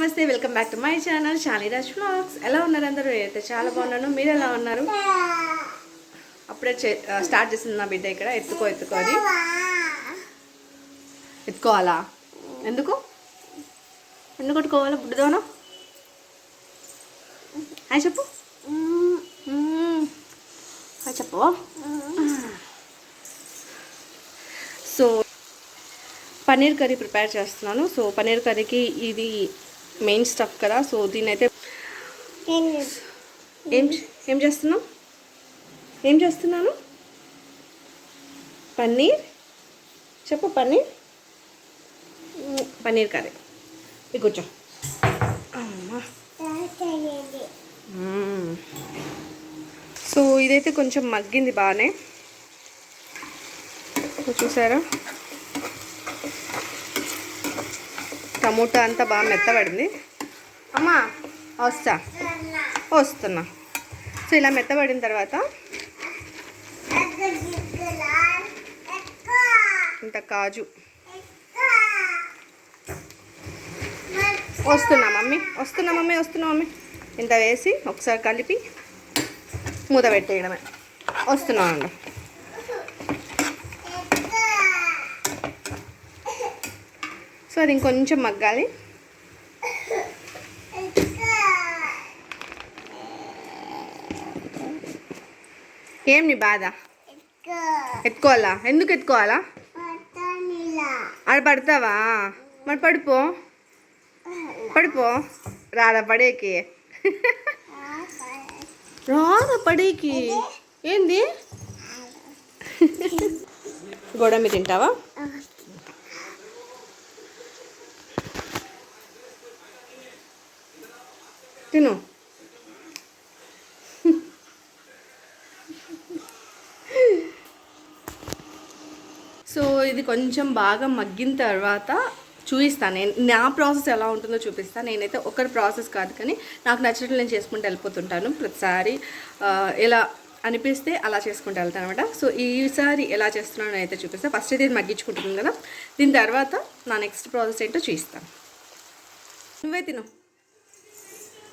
నమస్తే welcome back to my channel Shaliraj vlogs ఎలా ఉన్నారు అందరూ? నేనైతే చాలా బాగున్నాను. మీరు ఎలా ఉన్నారు? అప్పుడే చే- స్టార్ట్ చేసింది నా బిడ్డ ఇక్కడ. ఎత్తుకో ఎత్తుకో అని ఎత్తుకోవాలా? ఎందుకు? ఎందుకు కొట్టుకోవాలా? బుడ్డదోను హాయ్ చెప్పు. మ్మ్. చెప్పు. సో పన్నీర్ కర్రీ ప్రిపేర్ చేస్తున్నాను. సో పన్నీర్ కర్రీకి ఇది మెయిన్ స్టఫ్ కదా సో దీని అయితే ఏం ఏం చేస్తున్నావు? ఏం చేస్తున్నాను? పన్నీర్? చెప్పు పన్నీర్. పన్నీర్ కర్రీ. ఇది కూర్చో. సో ఇదైతే కొంచెం మగ్గింది బాగానే. చూసారా? టమోటా అంతా బాగా మెత్తబడింది. అమ్మా వస్తా. వస్తున్నా. సో ఇలా మెత్తబడిన తర్వాత ఇంత కాజు. వస్తున్నా మమ్మీ. వస్తున్నా మమ్మీ వస్తున్నా మమ్మీ. ఇంత వేసి ఒకసారి కలిపి మూత పెట్టేయడమే. వస్తున్నామండి అండి సో అది ఇంకొంచెం మగ్గాలి. ఏం నీ బాధ? ఎత్తుకోవాలా? ఎందుకు ఎత్తుకోవాలా? ఆడ పడతావా? మరి పడిపో. పడిపో. రాదా పడేకి. రాదా పడేకి. ఏంది? గోడమి తింటావా? తిను. సో ఇది కొంచెం బాగా మగ్గిన తర్వాత చూపిస్తాను నేను నా ప్రాసెస్ ఎలా ఉంటుందో చూపిస్తాను నేనైతే ఒకరి ప్రాసెస్ కాదు కానీ నాకు నచ్చినట్లు నేను చేసుకుంటూ వెళ్ళిపోతుంటాను ప్రతిసారి. ఎలా అనిపిస్తే అలా చేసుకుంటూ వెళ్తాను అనమాట సో ఈసారి ఎలా చేస్తున్నానో అయితే చూపిస్తాను ఫస్ట్ అయితే ఇది మగ్గించుకుంటుంది కదా. దీని తర్వాత నా నెక్స్ట్ ప్రాసెస్ ఏంటో చూపిస్తాను నువ్వే తిను.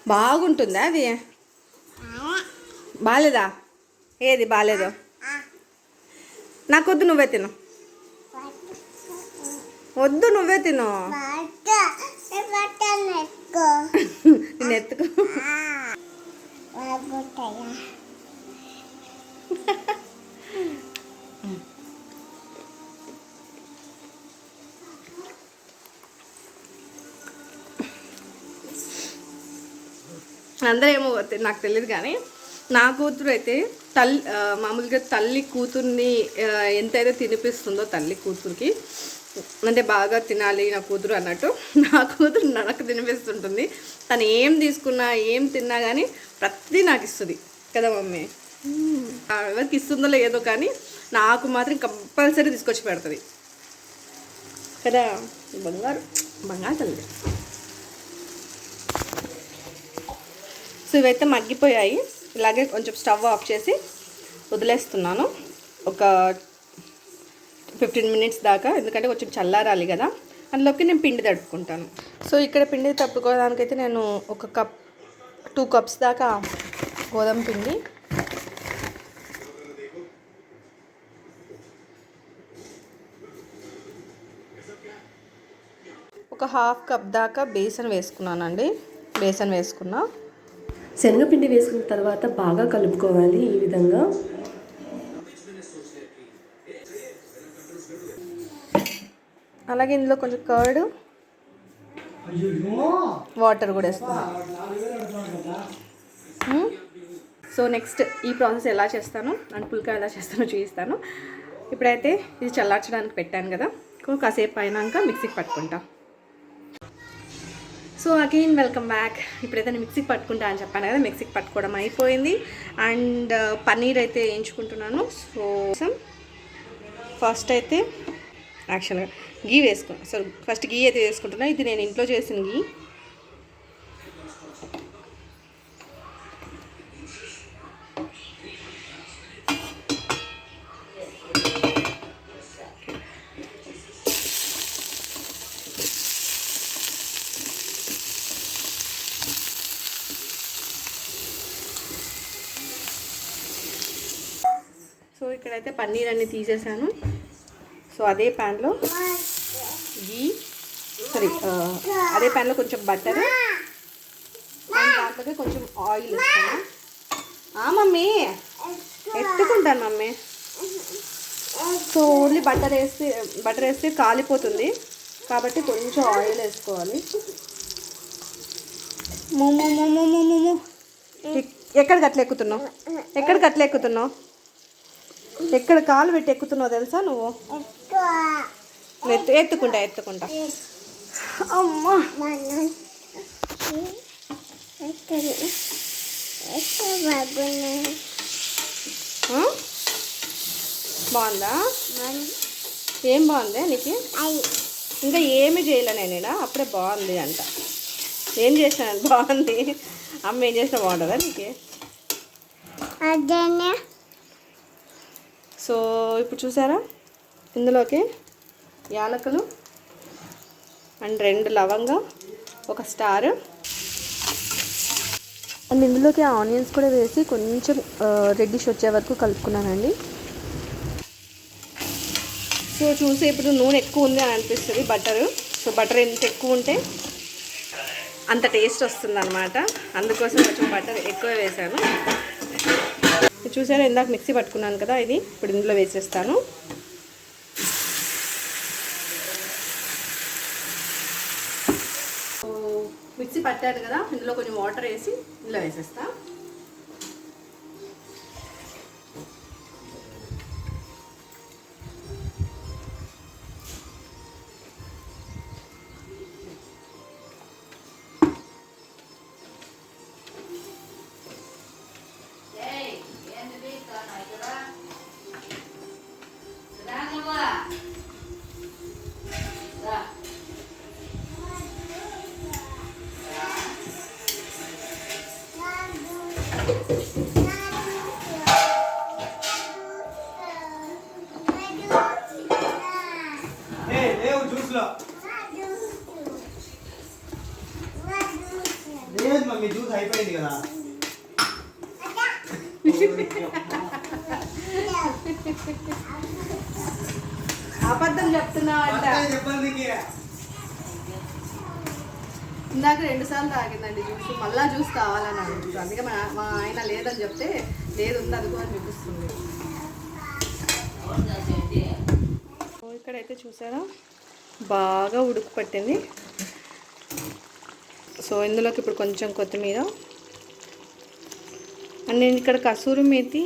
బాగుంటుందా అది? బాలేదా? ఏది బాలేదో? నాకొద్దు నువ్వే తిను. వద్దు నువ్వే తిను. నేను ఎత్తుకో. అందరూ ఏమో తె- నాకు తెలియదు కానీ నా కూతురు అయితే తల్లి మామూలుగా తల్లి కూతుర్ని ఎంతైతే తినిపిస్తుందో తల్లి కూతురికి అంటే బాగా తినాలి నా కూతురు అన్నట్టు నా కూతురు నాకు తినిపిస్తుంటుంది. తను ఏం తీసుకున్నా ఏం తిన్నా కానీ ప్రతిదీ నాకు ఇస్తుంది. కదా మమ్మీ? ఆ, ఎవరికి ఇస్తుందో లేదో కానీ నాకు మాత్రం కంపల్సరీ తీసుకొచ్చి పెడుతుంది. కదా? బంగారు బంగారు తల్లి. ఇవైతే మగ్గిపోయాయి. ఇలాగే కొంచెం స్టవ్ ఆఫ్ చేసి వదిలేస్తున్నాను. ఒక ఫిఫ్టీన్ మినిట్స్ దాకా ఎందుకంటే కొంచెం చల్లారాలి కదా. అందులోకి నేను పిండి తడుపుకుంటాను. సో ఇక్కడ పిండి తప్పుకోవడానికైతే నేను ఒక కప్ టూ కప్స్ దాకా గోధుమ పిండి. ఒక హాఫ్ కప్ దాకా బేసన్ వేసుకున్నానండి. బేసన్ వేసుకున్నా. శనగపిండి వేసుకున్న తర్వాత బాగా కలుపుకోవాలి ఈ విధంగా. అలాగే ఇందులో కొంచెం కర్డ్ వాటర్ కూడా వేస్తున్నాను సో నెక్స్ట్ ఈ ప్రాసెస్ ఎలా చేస్తాను? అండ్ పుల్కా ఎలా చేస్తానో చూపిస్తాను. ఇప్పుడైతే ఇది చల్లార్చడానికి పెట్టాను కదా. కాసేపు అయినాక మిక్సీకి పట్టుకుంటాను సో అగైన్ వెల్కమ్ బ్యాక్ ఇప్పుడైతే నేను మిక్సీకి పట్టుకుంటా అని చెప్పాను కదా మిక్సీకి పట్టుకోవడం అయిపోయింది. అండ్ uh, పన్నీర్ అయితే వేయించుకుంటున్నాను. సో ఫస్ట్ అయితే యాక్చువల్గా గీ వేసుకున్నాను సో ఫస్ట్ గీ అయితే వేసుకుంటున్నాను ఇది నేను ఇంట్లో చేసిన గీ అయితే పన్నీర్ అన్ని తీసేసాను. సో అదే ప్యాన్లో గీ సారీ అదే ప్యాన్లో కొంచెం బటర్ అండ్ దాంట్లోకి కొంచెం ఆయిల్ ఇస్తాను ఆ, మమ్మీ ఎత్తుకుంటాను మమ్మీ. సో ఓన్లీ బటర్ వేస్తే బటర్ వేస్తే కాలిపోతుంది. కాబట్టి కొంచెం ఆయిల్ వేసుకోవాలి. మోమో మోమో మోమో మో ఎక్కడికి అట్లా ఎక్కుతున్నావు ఎక్కడికి అట్లా ఎక్కుతున్నావు ఎక్కడ కాలు పెట్టి ఎక్కుతున్నావు తెలుసా నువ్వు? ఎత్తు ఎత్తుకుంటా ఎత్తుకుంటా. అమ్మా? బాగుందా? ఏం బాగుంది నీకు? ఇంకా ఏమి చేయలే నేను. అప్పుడే బాగుంది అంట. ఏం చేసినాను బాగుంది. అమ్మ ఏం చేసినా బాగుంటుందా నీకు? అదేనే. సో ఇప్పుడు చూసారా? ఇందులోకి యాలకులు అండ్ రెండు లవంగా ఒక స్టార్. అండ్ ఇందులోకి ఆనియన్స్ కూడా వేసి కొంచెం రెడ్డిష్ వచ్చే వరకు కలుపుకున్నానండి. సో చూసి ఇప్పుడు నూనె ఎక్కువ ఉంది అని అనిపిస్తుంది బటరు. సో బటర్ ఎంత ఎక్కువ ఉంటే అంత టేస్ట్ వస్తుంది అనమాట అందుకోసం కొంచెం బటర్ ఎక్కువ వేసాను. చూసారా? ఇందాక మిక్సీ పట్టుకున్నాను కదా ఇది ఇప్పుడు ఇందులో వేసేస్తాను. మిక్సీ పట్టాను కదా ఇందులో కొంచెం వాటర్ వేసి ఇందులో వేసేస్తాను అబద్ధం చెప్తున్నా అంట. పక్కనే చెప్పాలి నీకు. ఇందాక రెండు సార్లు తాగిందండి జ్యూస్. మళ్ళా జ్యూస్ కావాలని అడుగుతుంది అందుకే మా మా ఆయన లేదని చెప్తే లేదు ఉంది అదిగో అని చూపిస్తుంది ఇక్కడైతే చూసారా? బాగా ఉడుకు పట్టింది. సో ఇందులోకి ఇప్పుడు కొంచెం కొత్తిమీర అండ్ నేను ఇక్కడ కసూరి మేతి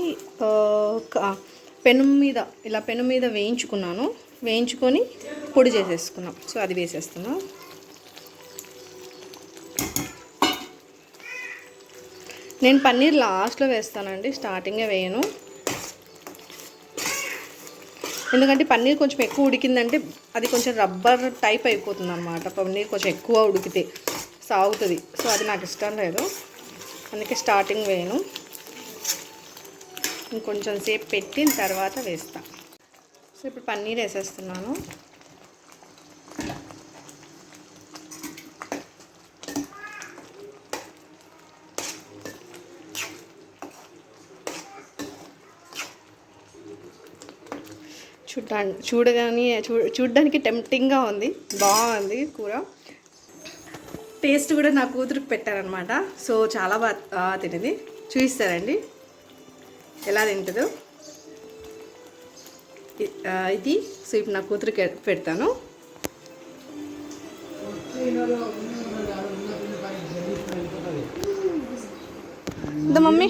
పెను మీద ఇలా పెను మీద వేయించుకున్నాను. వేయించుకొని పొడి చేసేసుకున్నాం. సో అది వేసేస్తున్నాం. నేను పన్నీర్ లాస్ట్లో వేస్తానండి స్టార్టింగే వేయను. ఎందుకంటే పన్నీర్ కొంచెం ఎక్కువ ఉడికిందంటే అది కొంచెం రబ్బర్ టైప్ అయిపోతుంది అనమాట పన్నీర్ కొంచెం ఎక్కువ ఉడికితే సాగుతుంది. సో అది నాకు ఇష్టం లేదు. అందుకే స్టార్టింగ్ వేయను. ఇంకొంచెం సేపు పెట్టిన తర్వాత వేస్తాం. సో ఇప్పుడు పన్నీర్ వేసేస్తున్నాను. చూడ్డా చూడగానే చూ చూడడానికి టెంప్టింగ్గా ఉంది. బాగుంది కూర. టేస్ట్ కూడా నా కూతురికి పెట్టారనమాట సో చాలా బాగా తినేది. చూపిస్తారండి ఎలా తింటుందో. ఇది. సో ఇప్పుడు నా కూతురికి పెడతాను. ఇంత మమ్మీ.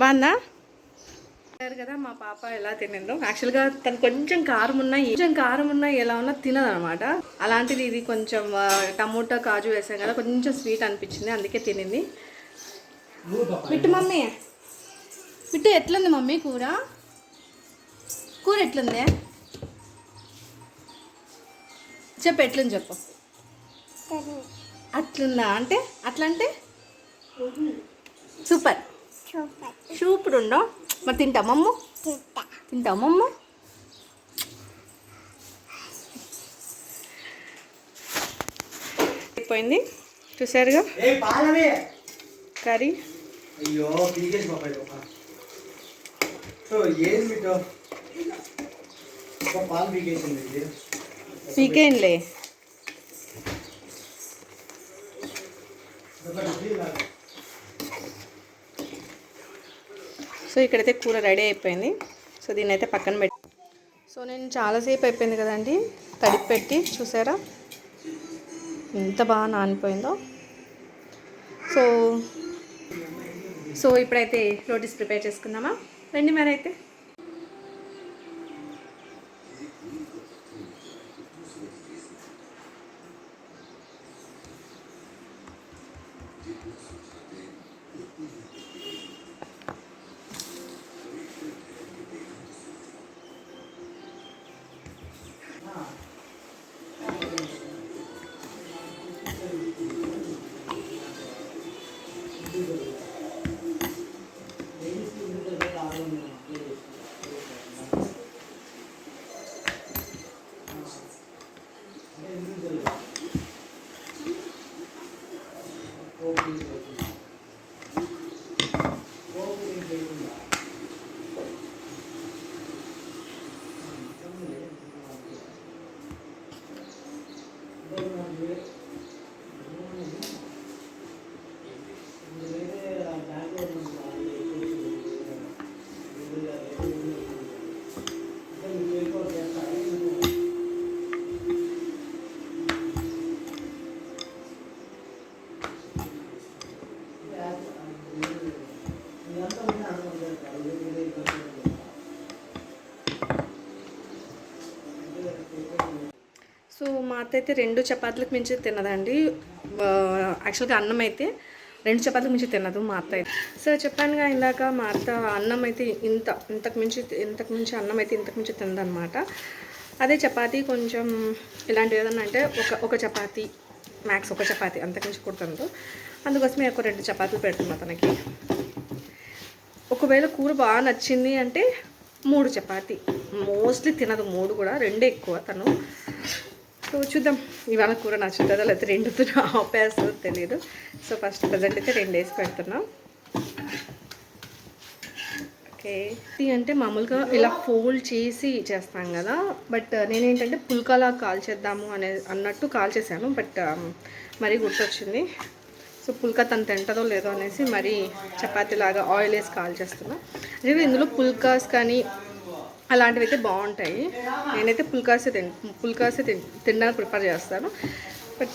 బాగుందా? కదా మా పాప ఎలా తినిందో. యాక్చువల్గా తను కొంచెం కారం ఉన్నా కొంచెం కారం ఉన్నా ఎలా ఉన్నా తినదు అనమాట అలాంటిది ఇది కొంచెం టమోటా కాజు వేసాం కదా కొంచెం స్వీట్ అనిపించింది అందుకే తినింది. విట్టు మమ్మీ. విట్టు ఎట్లుంది మమ్మీ కూర? కూర ఎట్లుంది? చెప్పు ఎట్లుంది చెప్పు. అట్లుందా? అంటే అట్లా అంటే సూపర్. సూపర్. సూపర్ ఉండో మరి తింటామమ్మ తింటా. తింటామమ్మ అయిపోయింది. చూసారుగా కర్రీ? అయ్యో పీకేసి పాపాడు సో ఏం బిడ్డో ఒక పాలు పీకేసింది ఇది పీకేన్లే ఒకటి ఇది సో ఇక్కడైతే కూర రెడీ అయిపోయింది. సో దీన్ని అయితే పక్కన పెట్టి సో నేను చాలాసేపు అయిపోయింది కదండి. తడిపి పెట్టి చూసారా? ఎంత బాగా నానిపోయిందో. సో సో ఇప్పుడైతే రోటీస్ ప్రిపేర్ చేసుకుందామా? రండి మరైతే. అత్త అయితే రెండు చపాతీలకు మించి తినదండి. యాక్చువల్గా అన్నం అయితే రెండు చపాతీలకు మించి తినదు మా అత్త అయితే సో చెప్పానుగా ఇందాక మా అత్త అన్నం అయితే ఇంత ఇంతకు మించి ఇంతకు మించి అన్నం అయితే ఇంతకు మించి తినదనమాట అదే చపాతీ కొంచెం ఇలాంటివి ఏదన్నా అంటే ఒక ఒక చపాతీ మ్యాక్స్ ఒక చపాతీ అంతకు మించి కుడుతుంది అందుకోసమే ఒక రెండు చపాతీలు పెడుతున్నా తనకి. ఒకవేళ కూర బాగా నచ్చింది అంటే మూడు చపాతి. మోస్ట్లీ తినదు మూడు కూడా రెండే ఎక్కువ తను. సో చూద్దాం. ఇవాళ కూర నచ్చుతుందో లేకపోతే రెండు ఆపేస్తుందో తెలియదు సో ఫస్ట్ ప్రజెంట్ అయితే రెండు వేసి పెడుతున్నాం. ఓకే. ఇది అంటే మామూలుగా ఇలా ఫోల్డ్ చేసి చేస్తాం కదా. బట్ నేనేంటంటే పుల్కాలా కాల్ చేద్దాము అనే అన్నట్టు కాల్ చేశాను. బట్ మరీ గుర్తొచ్చింది. సో పుల్కా తను తింటదో లేదో అనేసి మరీ చపాతీలాగా ఆయిల్ వేసి కాల్ చేస్తున్నా. అదే ఇందులో పుల్కాస్ కానీ అలాంటివి అయితే బాగుంటాయి. నేనైతే పుల్కాసే తిన్ పుల్కాసే తిన్ తినడానికి ప్రిఫర్ చేస్తాను. బట్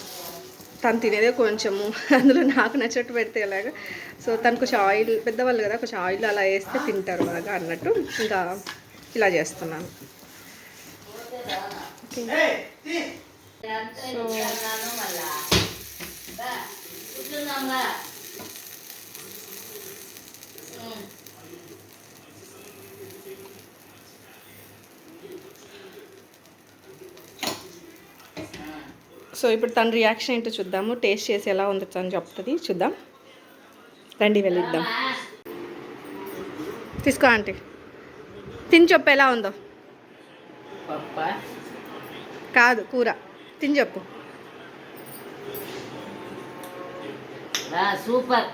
తను తినేదే కొంచెము. అందులో నాకు నచ్చినట్టు పెడితే ఎలాగా? సో తను కొంచెం ఆయిల్ పెద్దవాళ్ళు కదా కొంచెం ఆయిల్ అలా వేస్తే తింటారు బాగా అన్నట్టు ఇంకా ఇలా చేస్తున్నాను. సో సో ఇప్పుడు తన రియాక్షన్ ఏంటో చూద్దాము. టేస్ట్ చేసి ఎలా ఉంది తను చెప్తుంది చూద్దాం. రండి వెళ్ళిద్దాం. తీసుకో ఆంటీ. తిని చెప్పు ఎలా ఉందో. కాదు కూర. తిని చెప్పు. సూపర్.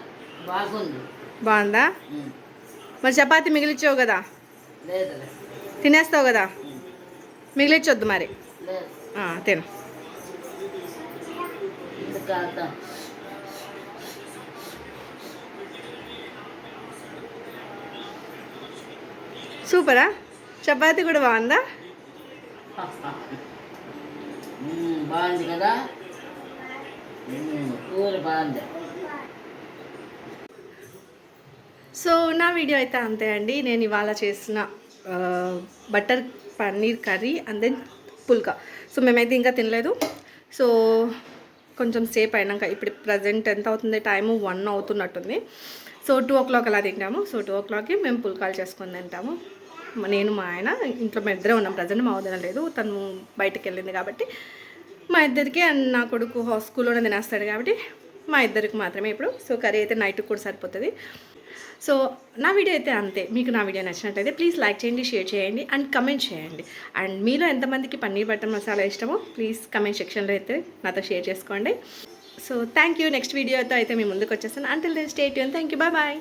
బాగుంది. బాగుందా. మరి చపాతి మిగిలిచ్చావు కదా. తినేస్తావు కదా. మిగిలిచ్చొద్దు మరి. తిను. కాదా సూపరా? చపాతి కూడా బాగుందా? బాగుంది కదా? కూర బాగుంది. సో నా వీడియో అయితే అంతే అండి. నేను ఇవాళ చేసిన butter paneer curry and then phulka. So మేమైతే ఇంకా తినలేదు. సో కొంచెం సేపు అయినాక ఇప్పుడు ప్రజెంట్ ఎంత అవుతుంది? టైము వన్ అవుతున్నట్టుంది. సో టూ ఓ క్లాక్ అలా తింటాము. సో టూ ఓ క్లాక్కి మేము పుల్కాలు చేసుకొని తింటాము. నేను మా ఆయన ఇంట్లో మా ఇద్దరే ఉన్నాం. ప్రజెంట్ మా వదిన లేదు. తను బయటకు వెళ్ళింది కాబట్టి మా ఇద్దరికి నా కొడుకు హౌస్ స్కూల్లోనే తినేస్తాడు కాబట్టి మా ఇద్దరికి మాత్రమే ఇప్పుడు. సో కర్రీ అయితే నైట్కి కూడా సరిపోతుంది. సో నా వీడియో అయితే అంతే. మీకు నా వీడియో నచ్చినట్లయితే ప్లీజ్ లైక్ చేయండి షేర్ చేయండి అండ్ కమెంట్ చేయండి. అండ్ మీలో ఎంతమందికి పన్నీర్ బటర్ మసాలా ఇష్టమో ప్లీజ్ కమెంట్ సెక్షన్లో అయితే నాతో షేర్ చేసుకోండి. So thank you. నెక్స్ట్ వీడియోతో అయితే మేము ముందుకు వచ్చేస్తాను. Until then state thank you. Bye bye.